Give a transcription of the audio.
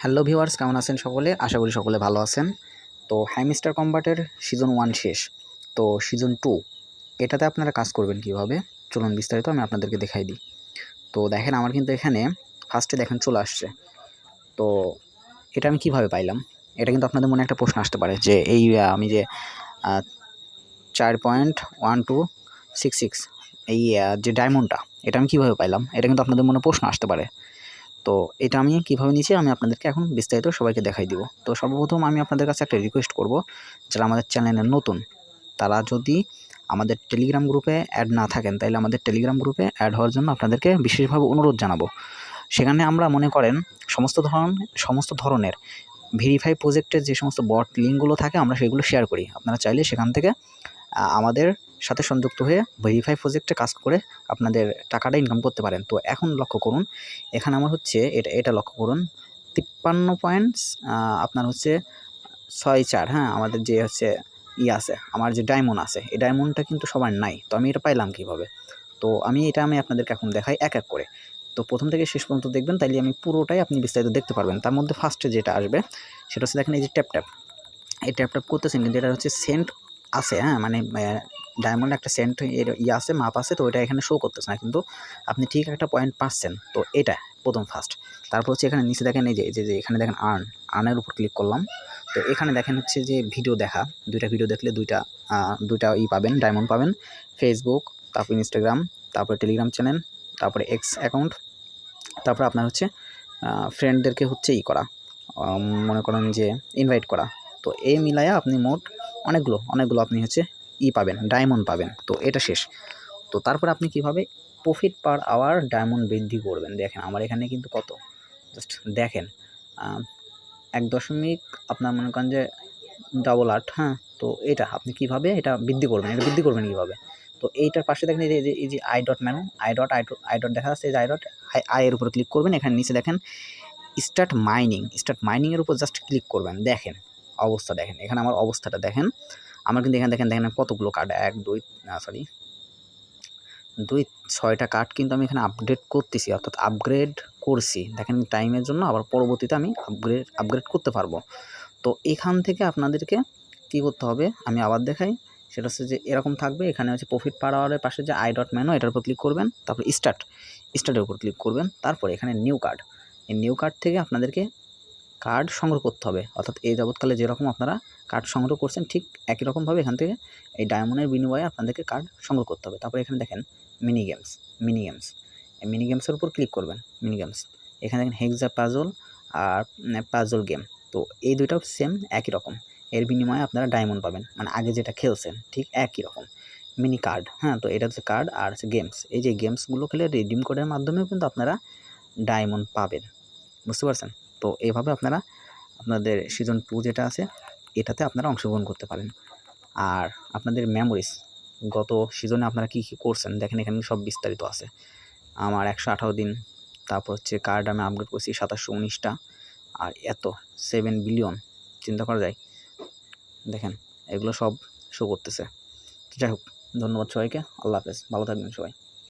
Hello viewers, কেমন আছেন সকলে? আশা করি সকলে ভালো আছেন। তো হ্যামিস্টার কম্বাটের সিজন ওয়ান শেষ। তো সিজন টু এটাতে আপনারা কাজ করবেন কীভাবে? চলুন বিস্তারিত আমি আপনাদেরকে দেখাই দিই। তো দেখেন, আমার কিন্তু এখানে ফার্স্টে দেখেন চলে আসছে। তো এটা আমি কীভাবে পাইলাম? এটা কিন্তু আপনাদের মনে একটা প্রশ্ন আসতে পারে যে এই আমি যে চার point one two six six এই যে ডায়মন্ডটা এটা আমি কীভাবে পাইলাম? এটা কিন্তু আপনাদের মনে প্রশ্ন আসতে পারে। তো এটা আমি কীভাবে নিয়েছি আমি আপনাদেরকে এখন বিস্তারিত সবাইকে দেখাই দিব। তো সর্বপ্রথম আমি আপনাদের কাছে একটা রিকোয়েস্ট করব যারা আমাদের চ্যানেলে নতুন, তারা যদি আমাদের টেলিগ্রাম গ্রুপে অ্যাড না থাকেন, তাহলে আমাদের টেলিগ্রাম গ্রুপে অ্যাড হওয়ার জন্য আপনাদেরকে বিশেষভাবে অনুরোধ জানাব। সেখানে আমরা মনে করেন সমস্ত ধরন, সমস্ত ধরনের ভেরিফাই প্রজেক্টের যে সমস্ত বট লিঙ্কগুলো থাকে, আমরা সেগুলো শেয়ার করি। আপনারা চাইলে সেখান থেকে আমাদের সাথে সংযুক্ত হয়ে ভেরিফাই প্রজেক্টে কাজ করে আপনাদের টাকাটা ইনকাম করতে পারেন। তো এখন লক্ষ্য করুন, এখানে আমার হচ্ছে এটা এটা লক্ষ্য করুন, তিপ্পান্ন পয়েন্টস আপনার হচ্ছে ছয় চার হ্যাঁ আমাদের যে হচ্ছে ই আছে, আমার যে ডায়মন্ড আছে, এই ডায়মন্ডটা কিন্তু সবার নাই। তো আমি এটা পাইলাম কীভাবে? তো আমি, এটা আমি আপনাদেরকে এখন দেখাই এক এক করে। তো প্রথম থেকে শেষ পর্যন্ত দেখবেন, তাইলে আমি পুরোটাই আপনি বিস্তারিত দেখতে পারবেন। তার মধ্যে ফার্স্টে যেটা আসবে, সেটা হচ্ছে দেখেন এই যে ট্যাপ ট্যাপ এই ট্যাপ ট্যাপ করতেছেন, কিন্তু এটা হচ্ছে সেন্ট আছে হ্যাঁ মানে ডায়মন্ড একটা সেন্ট এর ইয়ে আছে মাপ আছে, তো ওটা এখানে শো করতেছে না। কিন্তু আপনি ঠিক একটা পয়েন্ট পাচ্ছেন, তো এটা প্রথম ফার্স্ট তারপর হচ্ছে এখানে নিচে দেখেন এই যে যে যে, এখানে দেখেন আর্ন আর্নের উপর ক্লিক করলাম। তো এখানে দেখেন হচ্ছে যে ভিডিও দেখা, দুইটা ভিডিও দেখলে দুইটা দুইটা ই পাবেন ডায়মন্ড পাবেন। ফেসবুক তারপর ইনস্টাগ্রাম তারপরে টেলিগ্রাম চ্যানেল তারপরে এক্স অ্যাকাউন্ট তারপর আপনার হচ্ছে ফ্রেন্ডদেরকে হচ্ছে ই করা মনে করেন যে ইনভাইট করা। তো এই মিলায়া আপনি মোট অনেকগুলো অনেকগুলো আপনি হচ্ছে ই পাবেন ডায়মন্ড পাবেন। তো এটা শেষ। তো তারপর আপনি কীভাবে প্রফিট পার আওয়ার ডায়মন্ড বৃদ্ধি করবেন? দেখেন, আমার এখানে কিন্তু কত? জাস্ট দেখেন এক দশমিক আপনার মনে করেন যে ডাবল আট হ্যাঁ? তো এটা আপনি কীভাবে এটা বৃদ্ধি করবেন? এটা বৃদ্ধি করবেন কীভাবে? তো এইটার পাশে দেখেন এই যে- এই যে I dot menu I dot I dot I dot দেখা যাচ্ছে, এই যে আই ডট আই এর উপর ক্লিক করবেন। এখানে নিচে দেখেন স্টার্ট মাইনিং স্টার্ট মাইনিংয়ের উপর জাস্ট ক্লিক করবেন। দেখেন, অবস্থা দেখেন। এখানে আমার অবস্থাটা দেখেন। আমার কিন্তু এখানে দেখেন দেখেন কতগুলো কার্ড এক, দুই সরি দুই, ছয়টা কার্ড কিন্তু আমি এখানে আপডেট করতেছি, অর্থাৎ আপগ্রেড করছি। দেখেন টাইমের জন্য আবার পরবর্তীতে আমি আপগ্রেড আপগ্রেড করতে পারব। তো এখান থেকে আপনাদেরকে কী করতে হবে, আমি আবার দেখাই। সেটা হচ্ছে যে এরকম থাকবে, এখানে হচ্ছে প্রফিট পার আওয়ারের পাশে যে আই ডট ম্যানো এটার উপর ক্লিক করবেন, তারপর স্টার্ট স্টার্টের উপর ক্লিক করবেন, তারপর এখানে নিউ কার্ড এই নিউ কার্ড থেকে আপনাদেরকে কার্ড সংগ্রহ করতে হবে। অর্থাৎ এই যাবৎকালে যেরকম আপনারা কার্ড সংগ্রহ করছেন, ঠিক একই রকমভাবে এখান থেকে এই ডায়মন্ডের বিনিময়ে আপনাদেরকে কার্ড সংগ্রহ করতে হবে। তারপরে এখানে দেখেন mini games mini games mini mini গেমসের উপর ক্লিক করবেন মিনি গেমস এখানে দেখেন হেক্সা পাজল আর পাজল গেম তো এই দুইটাও সেম একই রকম। এর বিনিময়ে আপনারা ডায়মন্ড পাবেন। মানে আগে যেটা খেলছেন, ঠিক একই রকম। মিনি কার্ড হ্যাঁ? তো এটা হচ্ছে কার্ড আর হচ্ছে গেমস এই যে গেমসগুলো খেলে রিডিম কোডের মাধ্যমেও কিন্তু আপনারা ডায়মন্ড পাবেন। বুঝতে পারছেন? তো এইভাবে আপনারা আপনাদের সিজন টু যেটা আছে, এটাতে আপনারা অংশগ্রহণ করতে পারেন। আর আপনাদের মেমোরিজ গত সিজনে আপনারা কী কী করছেন? দেখেন এখানে সব বিস্তারিত আছে। আমার একশো আঠারো দিন, তারপর হচ্ছে কার্ড আমি আপগ্রেড করছি সাতাশশো উনিশটা, আর এত সেভেন বিলিয়ন চিন্তা করা যায়? দেখেন, এগুলো সব শো করতেছে। যাই হোক, ধন্যবাদ সবাইকে, আল্লাহ হাফেজ, ভালো থাকবেন সবাই।